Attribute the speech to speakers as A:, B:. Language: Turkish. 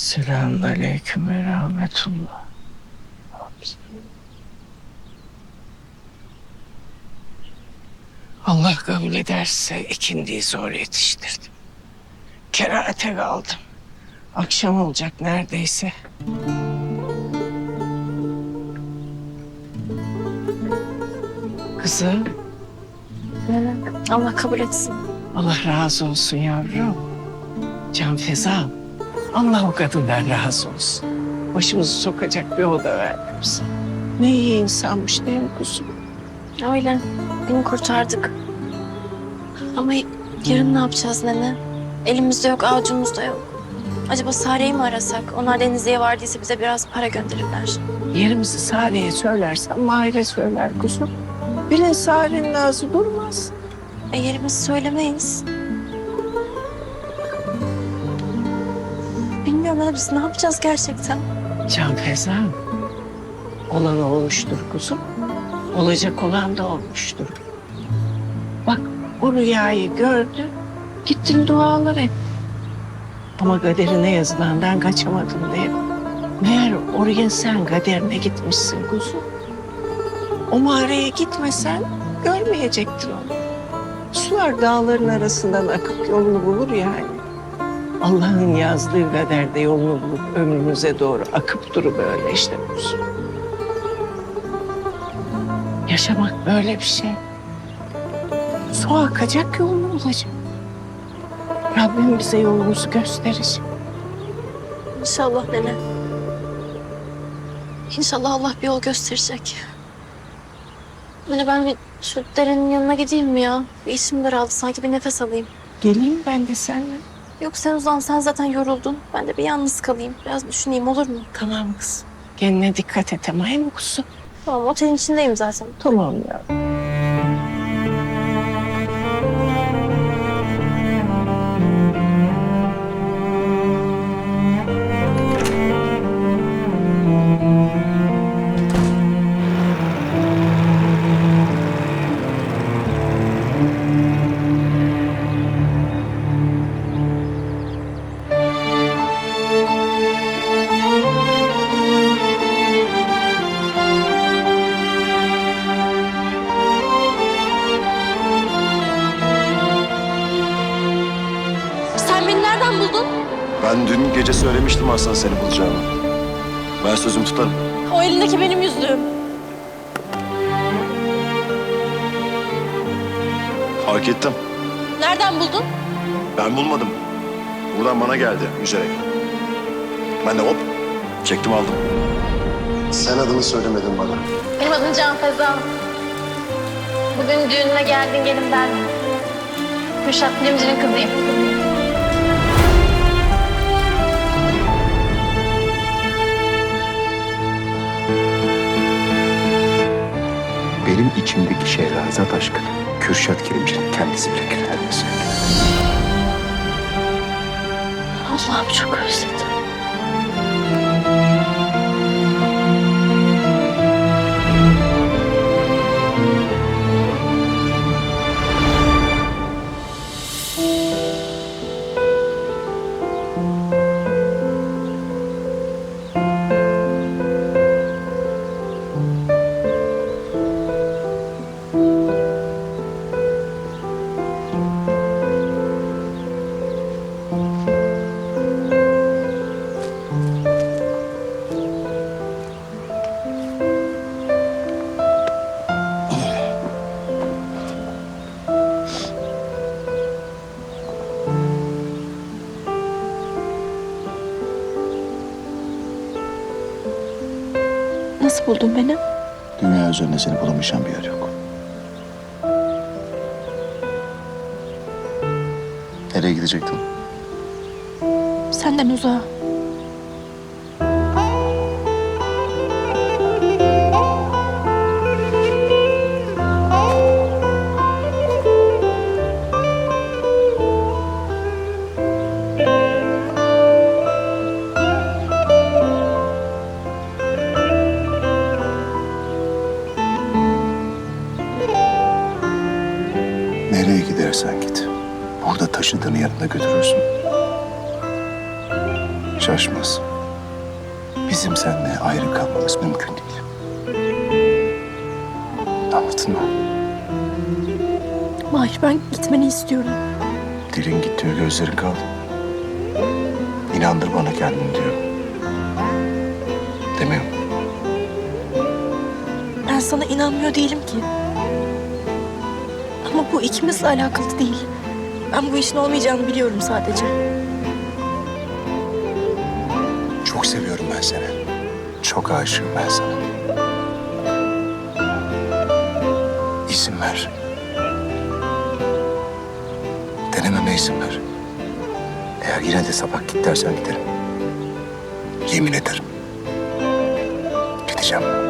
A: Selamünaleyküm ve rahmetullah. Allah kabul ederse ikindiyi zor yetiştirdim. Kerate kaldım. Akşam olacak neredeyse. Kızım
B: Allah kabul etsin.
A: Allah razı olsun yavrum. Can Feza, Allah o kadından razı olsun. Başımızı sokacak bir oda verdi bize. Ne iyi insanmış değil mi kuzum?
B: Öyle. Beni kurtardık. Ama yarın ne yapacağız nene? Elimizde yok, avucumuzda yok. Acaba Sare'yi mi arasak? Onlar Denizli'ye vardıysa bize biraz para gönderirler.
A: Yerimizi Sare'ye söylersen Mahir'e söyler kuzum. Bilin Sare'nin ağzı durmaz.
B: E yerimizi söylemeyiz. Bilmiyorum biz ne yapacağız gerçekten?
A: Can Feza, olan olmuştur kuzum. Olacak olan da olmuştur. Bak o rüyayı gördü, gittin dualar et. Ama kaderine yazılandan kaçamadın diye. Meğer oraya sen kaderine gitmişsin kuzum. O mağaraya gitmesen görmeyecektin onu. Sular dağların arasından akıp yolunu bulur yani. Allah'ın yazdığı kaderde yolunu bulup ömrümüze doğru akıp duru böyle işte kuzum. Yaşamak böyle bir şey. Su akacak yolunu bulacak. Rabbim bize yolumuzu gösterecek.
B: İnşallah nene. İnşallah Allah bir yol gösterecek. Nene ben bir şu derenin yanına gideyim mi ya? Bir içim daraldı sanki bir nefes alayım.
A: Geleyim ben de seninle.
B: Yok sen uzan sen zaten yoruldun. Ben de bir yalnız kalayım. Biraz düşüneyim olur mu?
A: Tamam kızım. Kendine dikkat et ama hem kuzum.
B: Tamam otelin içindeyim zaten.
A: Tamam ya.
C: Ben dün gece söylemiştim Aslan seni bulacağımı. Ben sözümü tutarım.
B: O elindeki benim yüzüğüm.
C: Fark ettim.
B: Nereden buldun?
C: Ben bulmadım. Buradan bana geldi yüzerek. Ben de hop çektim aldım. Sen adını söylemedin bana.
B: Benim adım Can Feza. Bugün düğününe geldin gelin ben. Kürşat Bilimci'nin kızıyım.
D: Şehrazat aşkını Kürşat Kerimci'nin kendisi bile söylüyor.
B: Allah'ım çok özledim. Nasıl buldun beni?
D: Dünya üzerinde seni bulamayacağım bir yer yok. Nereye gidecektin?
B: Senden uzağa.
D: Gidersen git. Burada taşıdığını yanında götürürsün. Şaşmaz. Bizim seninle ayrı kalmamız mümkün değil. Anladın mı?
B: Mahir ben gitmeni istiyorum.
D: Dilin git diyor, gözlerin kaldı. İnandır bana kendini diyor. Demiyor mu?
B: Ben sana inanmıyor değilim ki. Ama bu ikimizle alakalı değil. Ben bu işin olmayacağını biliyorum sadece.
D: Çok seviyorum ben seni. Çok aşığım ben sana. İsim ver. Denememe izin ver. Eğer yine de sabah git dersen giderim. Yemin ederim. Gideceğim.